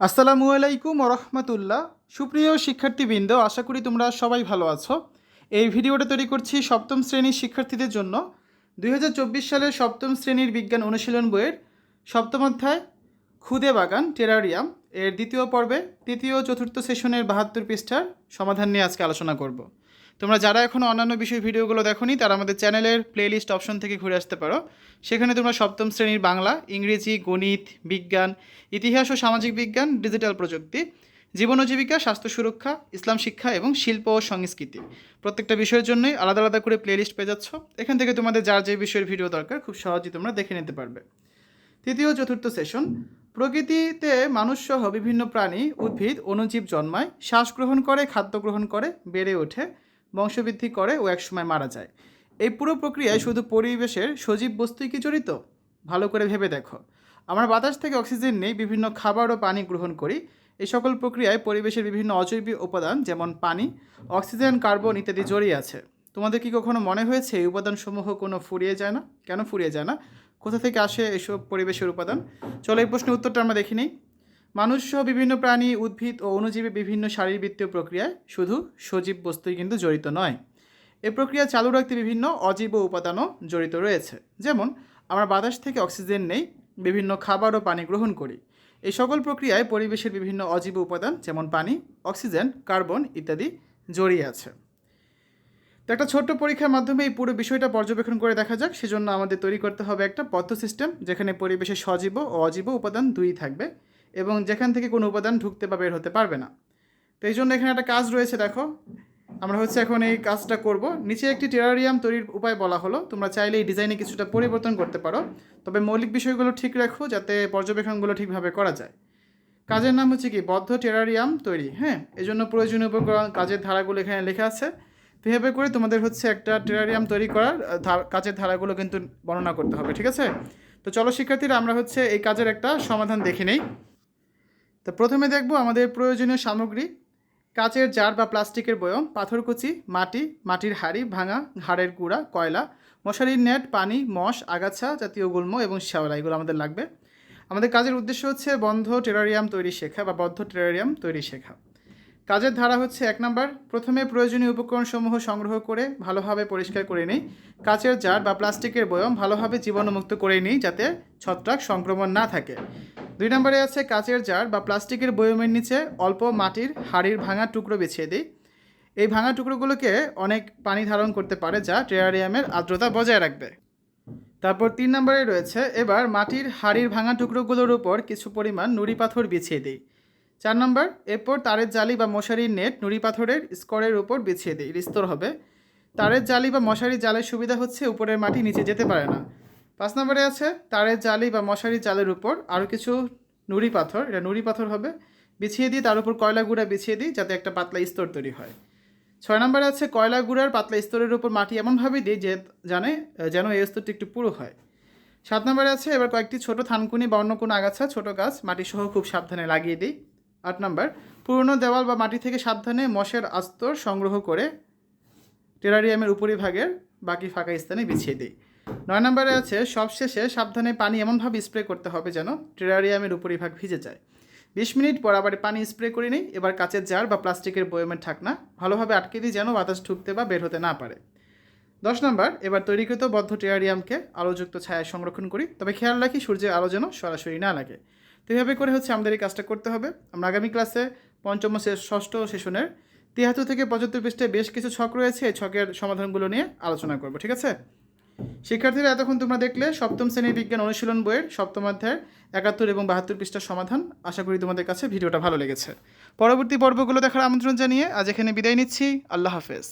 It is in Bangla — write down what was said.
আসসালামু আলাইকুম রহমতুল্লাহ। সুপ্রিয় শিক্ষার্থীবৃন্দ, আশা করি তোমরা সবাই ভালো আছো। এই ভিডিওটা তৈরি করছি সপ্তম শ্রেণির শিক্ষার্থীদের জন্য। দু হাজার চব্বিশ সালের সপ্তম শ্রেণির বিজ্ঞান অনুশীলন বইয়ের সপ্তম অধ্যায়, খুদে বাগান, টেরারিয়াম। এর দ্বিতীয় পর্বে, তৃতীয় চতুর্থ সেশনের বাহাত্তর পৃষ্ঠার সমাধান নিয়ে আজকে আলোচনা করব। তোমরা যারা এখনও অন্যান্য বিষয় ভিডিওগুলো দেখোনি, তারা আমাদের চ্যানেলের প্লেলিস্ট অপশন থেকে ঘুরে আসতে পারো। সেখানে তোমরা সপ্তম শ্রেণির বাংলা, ইংরেজি, গণিত, বিজ্ঞান, ইতিহাস ও সামাজিক বিজ্ঞান ডিজিটাল প্রযুক্তি, জীবন ও জীবিকা, স্বাস্থ্য সুরক্ষা, ইসলাম শিক্ষা এবং শিল্প ও সংস্কৃতি। প্রত্যেকটা বিষয়ের জন্যই আলাদা আলাদা করে প্লেলিস্ট পেয়ে যাচ্ছ। এখান থেকে তোমাদের যার যে বিষয়ের ভিডিও দরকার, খুব সহজেই তোমরা দেখে নিতে পারবে। তৃতীয় চতুর্থ সেশন প্রকৃতিতে মানুষসহ বিভিন্ন প্রাণী, উদ্ভিদ, অণুজীব জন্মায় শ্বাস গ্রহণ করে, খাদ্য গ্রহণ করে, বেড়ে ওঠে। বংশবৃদ্ধি করে ও একসময় মারা যায়। এই পুরো প্রক্রিয়ায় শুধু পরিবেশের সজীব বস্তুই কি জড়িত? ভালো করে ভেবে দেখো। আমরা বাতাস থেকে অক্সিজেন নেই, বিভিন্ন খাবার ও পানি গ্রহণ করি। এই সকল প্রক্রিয়ায় পরিবেশের বিভিন্ন অজৈব উপাদান যেমন পানি, অক্সিজেন, কার্বন ইত্যাদি জড়িয়ে আছে। তোমাদের কি কখনো মনে হয়েছে এই উপাদানসমূহ কোনো ফুরিয়ে যায় না? কেন ফুরিয়ে যায় না? কোথা থেকে আসে এসব পরিবেশের উপাদান? চলো এই প্রশ্নের উত্তরটা আমরা দেখি নিই। মানুষ সহ বিভিন্ন প্রাণী, উদ্ভিদ ও অণুজীবী বিভিন্ন শারীরবৃত্তীয় প্রক্রিয়ায় শুধু সজীব বস্তুই কিন্তু জড়িত নয়। এ প্রক্রিয়া চালু রাখতে বিভিন্ন অজীব উপাদানও জড়িত রয়েছে। যেমন, আমরা বাতাস থেকে অক্সিজেন নেই, বিভিন্ন খাবার ও পানি গ্রহণ করি। এই সকল প্রক্রিয়ায় পরিবেশের বিভিন্ন অজীব উপাদান যেমন পানি, অক্সিজেন, কার্বন ইত্যাদি জড়িয়ে আছে। তো একটা ছোট্ট পরীক্ষার মাধ্যমে এই পুরো বিষয়টা পর্যবেক্ষণ করে দেখা যাক। সেজন্য আমাদের তৈরি করতে হবে একটা পথ সিস্টেম যেখানে পরিবেশের সজীব ও অজীব উপাদান দুই থাকবে। এবং যেখান থেকে কোনো উপাদান ঢুকতে বা বের হতে পারবে না। তো এই জন্য এখানে একটা কাজ রয়েছে, দেখো। আমরা হচ্ছে এখন এই কাজটা করব। নিচে একটি টেরারিয়াম তৈরির উপায় বলা হলো। তোমরা চাইলে এই ডিজাইনে কিছুটা পরিবর্তন করতে পারো। তবে মৌলিক বিষয়গুলো ঠিক রাখো যাতে পর্যবেক্ষণগুলো ঠিকভাবে করা যায়। কাজের নাম হচ্ছে কি? বদ্ধ টেরারিয়াম তৈরি হ্যাঁ? এই জন্য প্রয়োজনীয় উপকরণ, কাজের ধারাগুলো এখানে লেখা আছে। তো এভাবে করে তোমাদের হচ্ছে একটা টেরারিয়াম তৈরি করার কাজের ধারাগুলো কিন্তু বর্ণনা করতে হবে, ঠিক আছে? তো চলো শিক্ষার্থীরা, আমরা হচ্ছে এই কাজের একটা সমাধান দেখে নেই। তো প্রথমে দেখব আমাদের প্রয়োজনীয় সামগ্রী। কাচের জার বা প্লাস্টিকের বয়ম, পাথরকুচি, মাটি, মাটির হাড়ি ভাঙা হাড়ের গুঁড়া, কয়লা, মশারির নেট, পানি, মশ, আগাছা জাতীয় গুল্ম এবং শ্যাওলা, এগুলো আমাদের লাগবে। আমাদের কাজের উদ্দেশ্য হচ্ছে বন্ধ টেরারিয়াম তৈরি শেখা বা বদ্ধ টেরারিয়াম তৈরি শেখা। কাজের ধারা হচ্ছে এক নম্বর, প্রথমে প্রয়োজনীয় উপকরণসমূহ সংগ্রহ করে ভালোভাবে পরিষ্কার করে নিই। কাচের জার বা প্লাস্টিকের বয়ম ভালোভাবে জীবাণুমুক্ত করে নিই যাতে ছত্রাক সংক্রমণ না থাকে। দুই নম্বরে আছে কাচের জার বা প্লাস্টিকের বয়মের নিচে অল্প মাটির হাড়ির ভাঙা টুকরো বিছিয়ে দিই। এই ভাঙা টুকরোগুলোকে অনেক পানি ধারণ করতে পারে যা টেরারিয়ামের আর্দ্রতা বজায় রাখবে। তারপর তিন নম্বরে রয়েছে, এবার মাটির হাড়ির ভাঙা টুকরোগুলোর উপর কিছু পরিমাণ নুড়ি পাথর বিছিয়ে দিই। চার নম্বর, এরপর তারের জালি বা মশারির নেট নুড়ি পাথরের স্করের উপর বিছিয়ে দিই। স্তর হবে। তারের জালি বা মশারির জালের সুবিধা হচ্ছে উপরের মাটি নিচে যেতে পারে না। পাঁচ নম্বরে আছে তারের জালি বা মশারি জালের উপর আরও কিছু নুড়ি পাথর। এটা নুড়ি পাথর হবে। বিছিয়ে দিই, তার উপর কয়লা গুঁড়া বিছিয়ে দিই যাতে একটা পাতলা স্তর তৈরি হয়। ছয় নম্বরে আছে কয়লা গুঁড়ার পাতলা স্তরের উপর মাটি এমনভাবে দিই যে জানে যেন এই স্তরটি একটু পুরো হয়। সাত নম্বরে আছে এবার কয়েকটি ছোট থানকুনি বা অন্য কোনো আগাছা, ছোট গাছ, মাটিসহ খুব সাবধানে লাগিয়ে দিই। আট নম্বর, পুরনো দেওয়াল বা মাটি থেকে সাবধানে মশের আস্তর সংগ্রহ করে টেরারিয়ামের উপরিভাগের বাকি ফাঁকা স্থানে বিছিয়ে দিই। নয় নম্বরে আছে, সবশেষে সাবধানে পানি এমনভাবে স্প্রে করতে হবে যেন টেরারিয়ামের উপরিভাগ ভিজে যায়। বিশ মিনিট পর আবার পানি স্প্রে করে নিই, এবার কাচের জার বা প্লাস্টিকের বয়মের ঢাকনা ভালোভাবে আটকে দিই যেন বাতাস ঢুকতে বা বের হতে না পারে। দশ নম্বর, এবার তৈরিকৃত বদ্ধ টেরারিয়ামকে আলোযুক্ত ছায়ায় সংরক্ষণ করি, তবে খেয়াল রাখি সূর্যের আলো যেন সরাসরি না লাগে। তো এভাবে করে হচ্ছে আমাদের এই কাজটা করতে হবে। আমরা আগামী ক্লাসে পঞ্চম শেষ- ষষ্ঠ সেশনের তিয়াত্তর থেকে পঁচাত্তর পৃষ্ঠে বেশ কিছু ছক রয়েছে, এই ছকের সমাধানগুলো নিয়ে আলোচনা করব, ঠিক আছে? শিক্ষার্থীরা এতক্ষণ তোমরা দেখলে সপ্তম শ্রেণির বিজ্ঞান অনুশীলন বইয়ের সপ্তম অধ্যায়ের একাত্তর এবং বাহাত্তর পৃষ্ঠার সমাধান। আশা করি তোমাদের কাছে ভিডিওটা ভালো লেগেছে। পরবর্তী পর্বগুলো দেখার আমন্ত্রণ জানিয়ে আজ এখানে বিদায় নিচ্ছি। আল্লাহ হাফেজ।